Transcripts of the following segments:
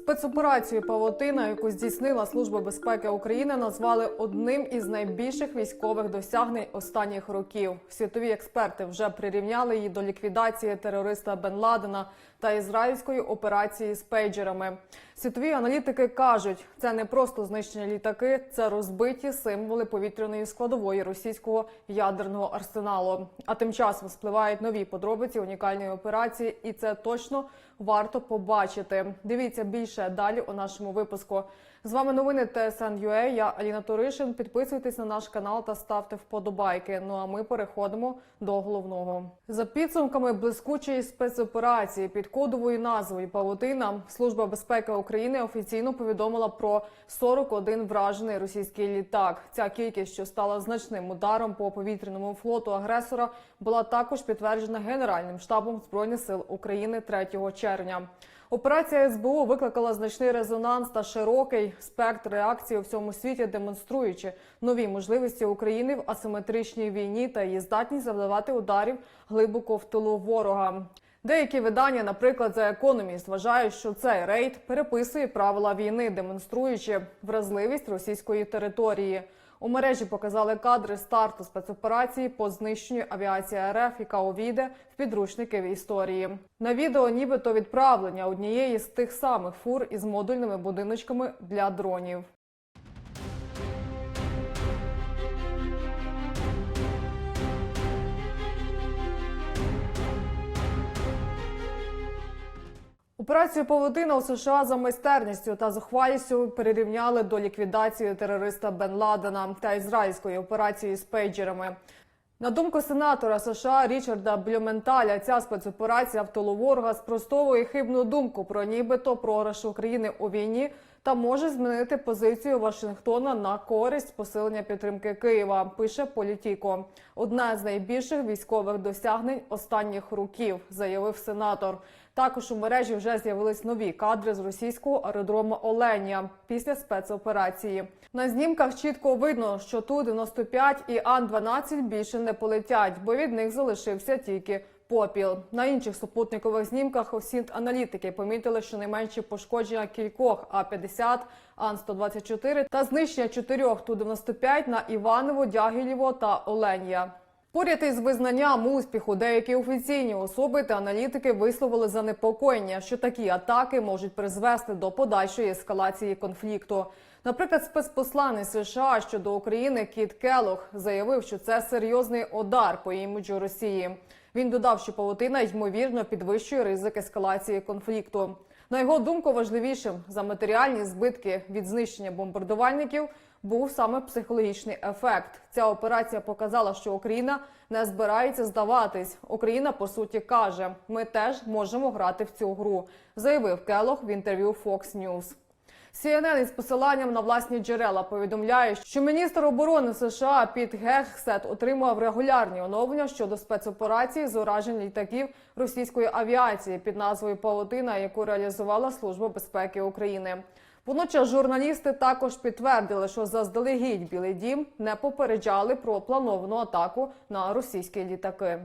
Спецоперацію Павутина, яку здійснила Служба безпеки України, назвали одним із найбільших військових досягнень останніх років. Світові експерти вже прирівняли її до ліквідації терориста Бен Ладена та ізраїльської операції з пейджерами. Світові аналітики кажуть, це не просто знищення літаки, це розбиті символи повітряної складової російського ядерного арсеналу. А тим часом спливають нові подробиці унікальної операції, і це точно варто побачити. Дивіться більше далі у нашому випуску. З вами новини ТСН.UA, Я Аліна Туришин. Підписуйтесь на наш канал та ставте вподобайки. Ну а ми переходимо до головного. За підсумками блискучої спецоперації під кодовою назвою Павутина, Служба безпеки України офіційно повідомила про 41 вражений російський літак. Ця кількість, що стала значним ударом по повітряному флоту агресора, була також підтверджена Генеральним штабом збройних сил України 3 червня. Операція СБУ викликала значний резонанс та широкий спектр реакції у всьому світі, демонструючи нові можливості України в асиметричній війні та її здатність завдавати ударів глибоко в тилу ворога. Деякі видання, наприклад, The Economist, вважають, що цей рейд переписує правила війни, демонструючи вразливість російської території. У мережі показали кадри старту спецоперації по знищенню авіації РФ, яка увійде в підручники в історії. На відео нібито відправлення однієї з тих самих фур із модульними будиночками для дронів. Операцію Павутина у США за майстерністю та зухвалістю перерівняли до ліквідації терориста Бен Ладена та ізраїльської операції з пейджерами. На думку сенатора США Річарда Блюменталя, ця спецоперація в тилу ворога спростовує хибну думку про нібито програш України у війні та може змінити позицію Вашингтона на користь посилення підтримки Києва. Пише Політіко. Одне з найбільших військових досягнень останніх років, заявив сенатор. Також у мережі вже з'явились нові кадри з російського аеродрому Оленя після спецоперації. На знімках чітко видно, що ту 95 і Ан-12 більше не полетять, бо від них залишився тільки попіл. На інших супутникових знімках осінт аналітики помітили щонайменші пошкодження кількох А-50, Ан-124 та знищення чотирьох Ту-95 на Іваново, Дягілєво та Оленя. Поряд із визнанням успіху деякі офіційні особи та аналітики висловили занепокоєння, що такі атаки можуть призвести до подальшої ескалації конфлікту. Наприклад, спецпосланець США щодо України Кіт Келох заявив, що це серйозний удар по іміджу Росії. Він додав, що павутина ймовірно підвищує ризик ескалації конфлікту. На його думку, важливішим за матеріальні збитки від знищення бомбардувальників був саме психологічний ефект. Ця операція показала, що Україна не збирається здаватись. Україна по суті каже: ми теж можемо грати в цю гру, заявив Келох в інтерв'ю Fox News. CNN із посиланням на власні джерела повідомляє, що міністр оборони США Піт Гексет отримав регулярні оновлення щодо спецоперації з уражень літаків російської авіації під назвою Павутина, яку реалізувала Служба безпеки України. Водночас журналісти також підтвердили, що заздалегідь Білий Дім не попереджали про плановану атаку на російські літаки.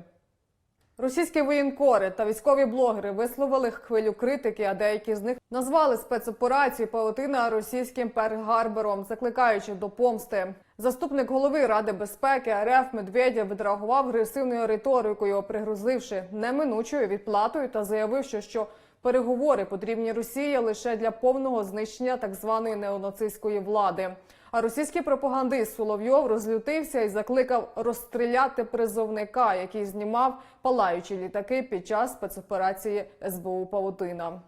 Російські воєнкори та військові блогери висловили хвилю критики, а деякі з них назвали спецоперацію Павутина російським пергарбером, закликаючи до помсти. Заступник голови Ради безпеки РФ Медведєв відреагував агресивною риторикою, пригрозивши неминучою відплатою та заявивши, що переговори потрібні Росії лише для повного знищення так званої неонацистської влади. А російський пропагандист Соловйов розлютився і закликав розстріляти призовника, який знімав палаючі літаки під час спецоперації СБУ Павутина.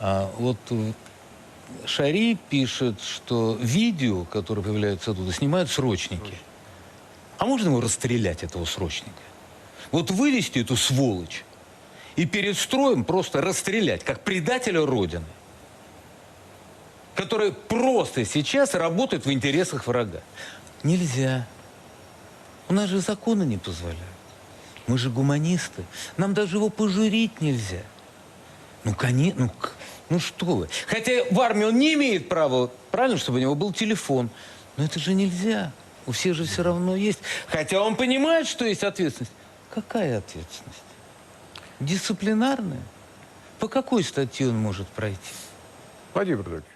А вот э, Шари пишет, что видео, которое появляется оттуда, снимают срочники. А можно его расстрелять, этого срочника? Вот вывести эту сволочь и перед строем просто расстрелять, как предателя Родины, Который просто сейчас работает в интересах врага. Нельзя. У нас же законы не позволяют. Мы же гуманисты. Нам даже его пожурить нельзя. Ну, конечно, ну, ну что вы. Хотя в армии он не имеет права, правильно, чтобы у него был телефон. Но это же нельзя. У всех же все равно есть. Хотя он понимает, что есть ответственность. Какая ответственность? Дисциплинарная? По какой статье он может пройти? Владимир Владимирович,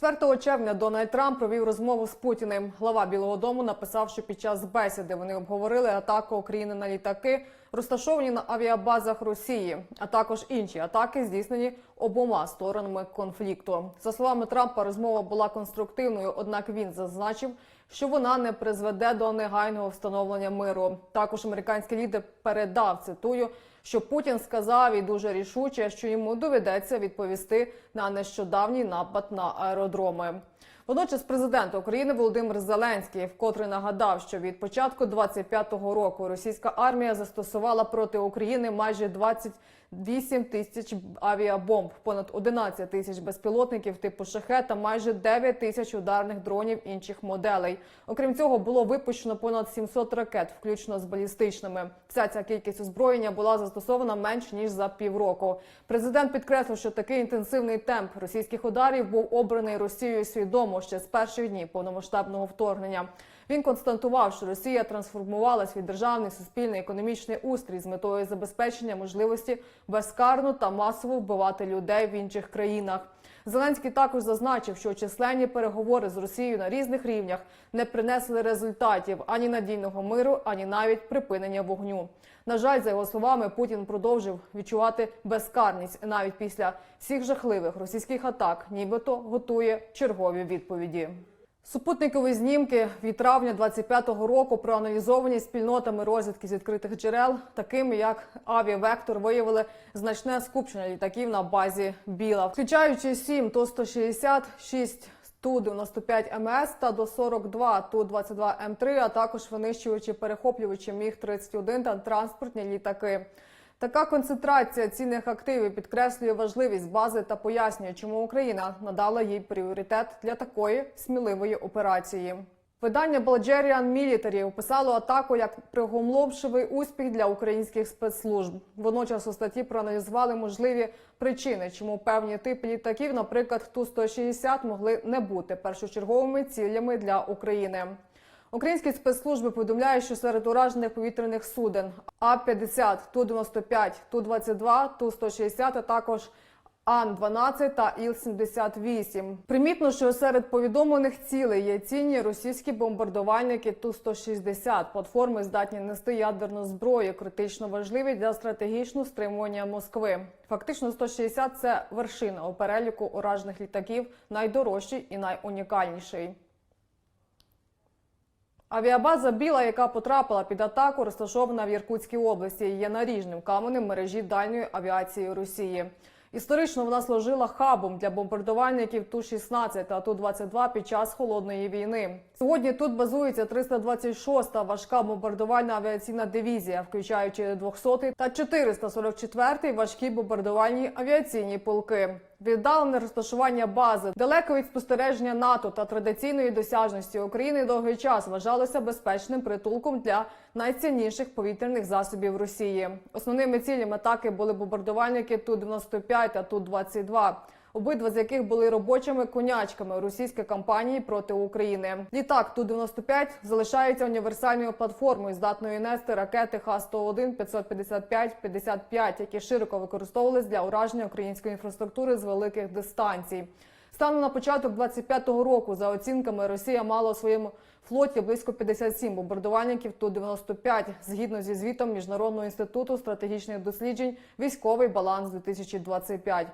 4 червня Дональд Трамп провів розмову з Путіним. Глава Білого Дому написав, що під час бесіди вони обговорили атаку України на літаки, розташовані на авіабазах Росії, а також інші атаки, здійснені обома сторонами конфлікту. За словами Трампа, розмова була конструктивною, однак він зазначив, що вона не призведе до негайного встановлення миру. Також американський лідер передав цитую, що Путін сказав і дуже рішуче, що йому доведеться відповісти на нещодавній напад на аеродроми. Водночас президент України Володимир Зеленський вкотре нагадав, що від початку 25-го року російська армія застосувала проти України майже 28 тисяч авіабомб, понад 11 тисяч безпілотників типу шахет та майже 9 тисяч ударних дронів інших моделей. Окрім цього, було випущено понад 700 ракет, включно з балістичними. Вся ця кількість озброєння була застосована менш ніж за півроку. Президент підкреслив, що такий інтенсивний темп російських ударів був обраний Росією свідомо ще з перших днів повномасштабного вторгнення. Він констатував, що Росія трансформувалась від державний суспільний економічний устрій з метою забезпечення можливості безкарно та масово вбивати людей в інших країнах. Зеленський також зазначив, що численні переговори з Росією на різних рівнях не принесли результатів ані надійного миру, ані навіть припинення вогню. На жаль, за його словами, Путін продовжив відчувати безкарність навіть після всіх жахливих російських атак, нібито готує чергові відповіді. Супутникові знімки від травня 25-го року проаналізовані спільнотами розвідки з відкритих джерел, такими як авіавектор, виявили значне скупчення літаків на базі Біла, включаючи 7 Ту-160, 6 Ту-95 МС та до 42 Ту-22 М3, а також винищувачі перехоплювачі Міг-31 та транспортні літаки. Така концентрація цінних активів підкреслює важливість бази та пояснює, чому Україна надала їй пріоритет для такої сміливої операції. Видання Bulgarian Military описало атаку як приголомшивий успіх для українських спецслужб. Водночас у статті проаналізували можливі причини, чому певні типи літаків, наприклад, Ту-160, могли не бути першочерговими цілями для України. Українські спецслужби повідомляють, що серед уражених повітряних суден А-50, Ту-95, Ту-22, Ту-160, а також Ан-12 та Іл-78. Примітно, що серед повідомлених цілей є цінні російські бомбардувальники Ту-160, платформи здатні нести ядерну зброю, критично важливі для стратегічного стримування Москви. Фактично, 160 – це вершина у переліку уражених літаків, найдорожчий і найунікальніший. Авіабаза Біла, яка потрапила під атаку, розташована в Іркутській області, є наріжним каменем мережі дальньої авіації Росії. Історично вона служила хабом для бомбардувальників Ту-16 та Ту-22 під час холодної війни. Сьогодні тут базується 326-та важка бомбардувальна авіаційна дивізія, включаючи 200-й та 444-й важкі бомбардувальні авіаційні полки. Віддалене розташування бази далеко від спостереження НАТО та традиційної досяжності України довгий час вважалося безпечним притулком для найцінніших повітряних засобів Росії. Основними цілями атаки були бомбардувальники Ту-95 та Ту-22 обидва з яких були робочими конячками російської кампанії проти України. Літак Ту-95 залишається універсальною платформою, здатною нести ракети Х-101, 555, 55, які широко використовувались для ураження української інфраструктури з великих дистанцій. Станом на початок 25-го року, за оцінками, Росія мала у своєму флоті близько 57 бомбардувальників Ту-95, згідно зі звітом Міжнародного інституту стратегічних досліджень «Військовий баланс 2025».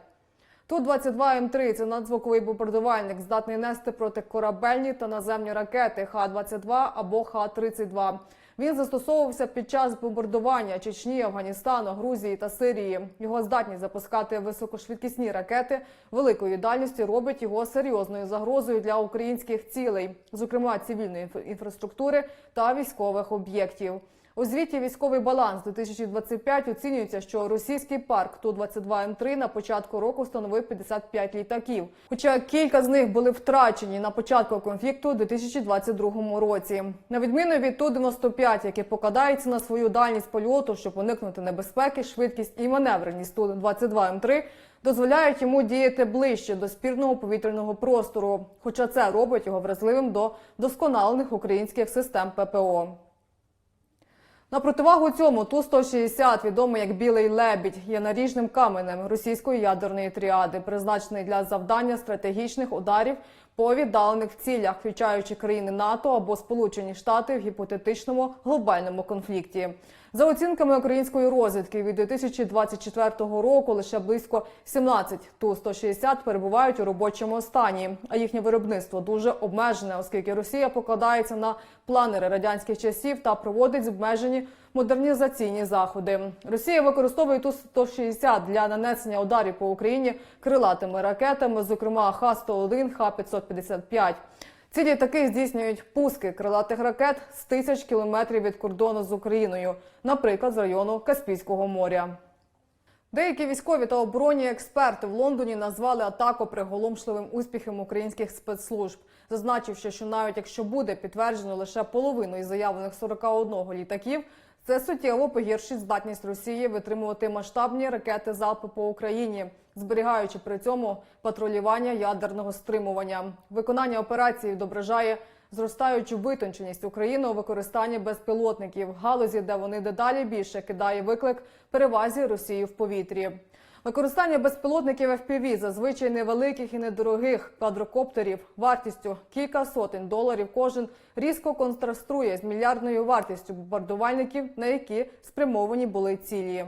Ту-22 М3 – це надзвуковий бомбардувальник, здатний нести протикорабельні та наземні ракети Х-22 або Х-32. Він застосовувався під час бомбардування Чечні, Афганістану, Грузії та Сирії. Його здатність запускати високошвидкісні ракети великої дальності робить його серйозною загрозою для українських цілей, зокрема цивільної інфра- інфраструктури та військових об'єктів. У звіті військовий баланс 2025 оцінюється, що російський парк Ту-22М3 на початку року становив 55 літаків. Хоча кілька з них були втрачені на початку конфлікту у 2022 році. На відміну від Ту-95, який покладається на свою дальність польоту, щоб уникнути небезпеки, швидкість і маневреність Ту-22М3 дозволяють йому діяти ближче до спірного повітряного простору. Хоча це робить його вразливим до досконалених українських систем ППО. На противагу цьому Ту-160, відомий як Білий лебідь, є наріжним каменем російської ядерної тріади, призначений для завдання стратегічних ударів по віддалених цілях, включаючи країни НАТО або Сполучені Штати в гіпотетичному глобальному конфлікті. За оцінками української розвідки, від 2024 року лише близько 17 Ту-160 перебувають у робочому стані, а їхнє виробництво дуже обмежене, оскільки Росія покладається на планери радянських часів та проводить обмежені модернізаційні заходи. Росія використовує Ту-160 для нанесення ударів по Україні крилатими ракетами, зокрема Х-101, Х-555. Ці літаки здійснюють пуски крилатих ракет з тисяч кілометрів від кордону з Україною, наприклад, з району Каспійського моря. Деякі військові та оборонні експерти в Лондоні назвали атаку приголомшливим успіхом українських спецслужб, зазначивши, що навіть якщо буде підтверджено лише половину із заявлених 41 літаків, це суттєво погіршить здатність Росії витримувати масштабні ракети залпи по Україні, зберігаючи при цьому патрулювання ядерного стримування. Виконання операції відображає зростаючу витонченість України у використанні безпілотників, галузі, де вони дедалі більше кидає виклик перевазі Росії в повітрі. Використання безпілотників FPV, зазвичай невеликих і недорогих квадрокоптерів вартістю кілька сотень доларів кожен різко контрастує з мільярдною вартістю бомбардувальників, на які спрямовані були цілі.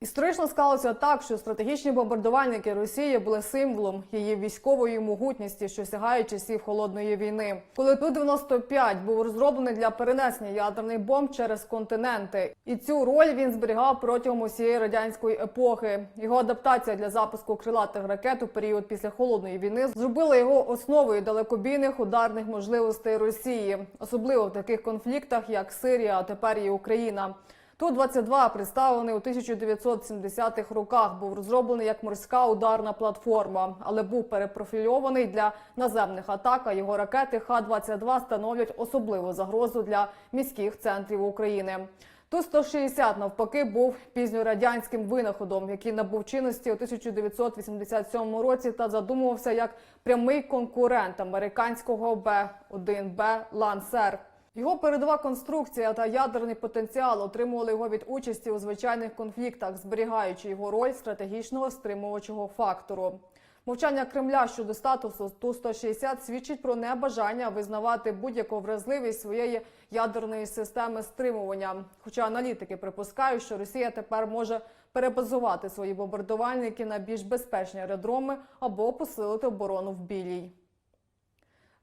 Історично склалося так, що стратегічні бомбардувальники Росії були символом її військової могутності, що сягає часів холодної війни. Коли Ту-95 був розроблений для перенесення ядерних бомб через континенти, і цю роль він зберігав протягом усієї радянської епохи. Його адаптація для запуску крилатих ракет у період після холодної війни зробила його основою далекобійних ударних можливостей Росії, особливо в таких конфліктах, як Сирія, а тепер і Україна. Ту-22, представлений у 1970-х роках, був розроблений як морська ударна платформа, але був перепрофільований для наземних атак. А його ракети Х-22 становлять особливу загрозу для міських центрів України. Ту-160, навпаки, був пізньорадянським винаходом, який набув чинності у 1987 році та задумувався як прямий конкурент американського Б-1Б «Лансер». Його передова конструкція та ядерний потенціал отримували його від участі у звичайних конфліктах, зберігаючи його роль стратегічного стримувачого фактору. Мовчання Кремля щодо статусу Ту-160 свідчить про небажання визнавати будь-яку вразливість своєї ядерної системи стримування. Хоча аналітики припускають, що Росія тепер може перебазувати свої бомбардувальники на більш безпечні аеродроми або посилити оборону в Білій.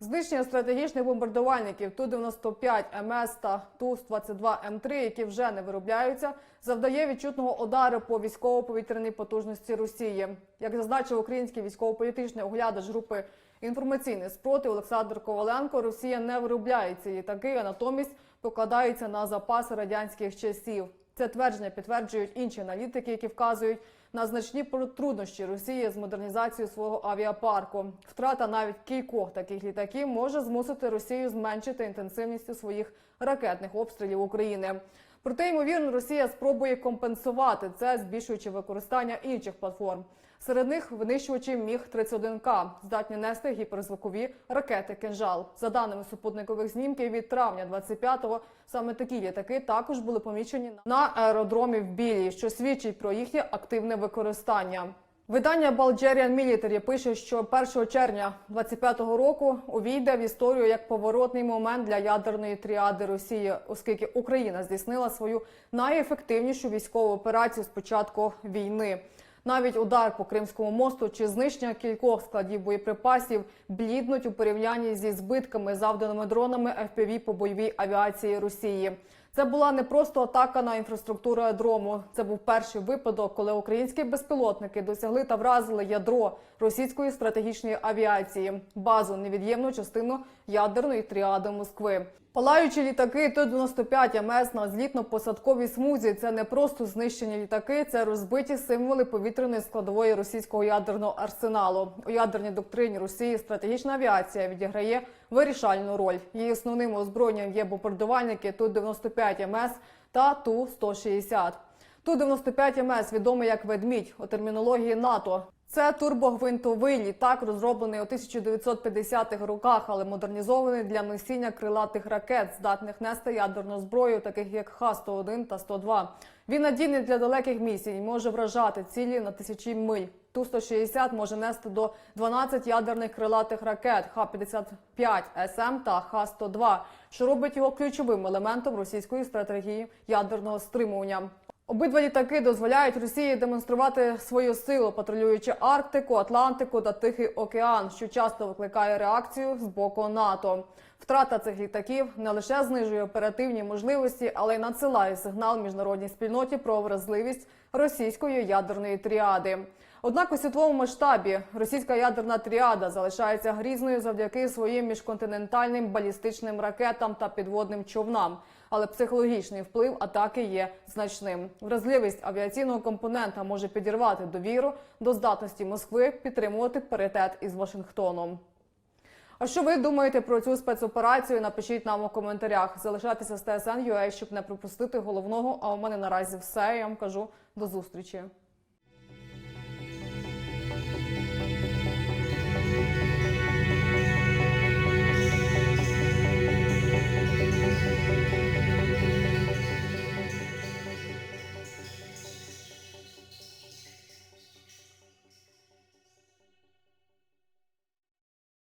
Знищення стратегічних бомбардувальників Ту-95 МС та Ту-22М3, які вже не виробляються, завдає відчутного удару по військово-повітряній потужності Росії. Як зазначив український військово-політичний оглядач групи інформаційний спротив Олександр Коваленко, Росія не виробляє ці літаки, а натомість покладається на запаси радянських часів. Це твердження підтверджують інші аналітики, які вказують на значні труднощі Росії з модернізацією свого авіапарку. Втрата навіть кількох таких літаків може змусити Росію зменшити інтенсивність своїх ракетних обстрілів України. Проте, ймовірно, Росія спробує компенсувати це, збільшуючи використання інших платформ. Серед них винищувачі міг 31 к здатні нести гіперзвукові ракети «Кинжал». За даними супутникових знімків від травня 25-го, саме такі літаки також були помічені на аеродромі в Білій, що свідчить про їхнє активне використання. Видання Bulgarian Military пише, що 1 червня 25-го року увійде в історію як поворотний момент для ядерної тріади Росії, оскільки Україна здійснила свою найефективнішу військову операцію з початку війни. Навіть удар по Кримському мосту чи знищення кількох складів боєприпасів бліднуть у порівнянні зі збитками, завданими дронами FPV по бойовій авіації Росії. Це була не просто атака на інфраструктуру аеродрому. Це був перший випадок, коли українські безпілотники досягли та вразили ядро російської стратегічної авіації, базу невід'ємну частину ядерної тріади Москви. Палаючі літаки Т-95 МС на злітно-посадковій смузі. Це не просто знищені літаки, це розбиті символи повітряної складової російського ядерного арсеналу. У ядерній доктрині Росії стратегічна авіація відіграє вирішальну роль. Її основним озброєнням є бомбардувальники Ту-95 МС та Ту-160. Ту-95 МС відомий як ведмідь у термінології НАТО. Це турбогвинтовий літак, розроблений у 1950-х роках, але модернізований для носіння крилатих ракет, здатних нести ядерну зброю, таких як Х-101 та 102. Він надійний для далеких місій і може вражати цілі на тисячі миль. Ту-160 може нести до 12 ядерних крилатих ракет Х-55 СМ та Х-102, що робить його ключовим елементом російської стратегії ядерного стримування. Обидва літаки дозволяють Росії демонструвати свою силу, патрулюючи Арктику, Атлантику та Тихий океан, що часто викликає реакцію з боку НАТО. Втрата цих літаків не лише знижує оперативні можливості, але й надсилає сигнал міжнародній спільноті про вразливість російської ядерної тріади. Однак у світовому масштабі російська ядерна тріада залишається грізною завдяки своїм міжконтинентальним балістичним ракетам та підводним човнам. Але психологічний вплив атаки є значним. Вразливість авіаційного компонента може підірвати довіру до здатності Москви підтримувати паритет із Вашингтоном. А що ви думаєте про цю спецоперацію? Напишіть нам у коментарях. Залишайтеся з TSN.ua, щоб не пропустити головного. А у мене наразі все. Я вам кажу до зустрічі.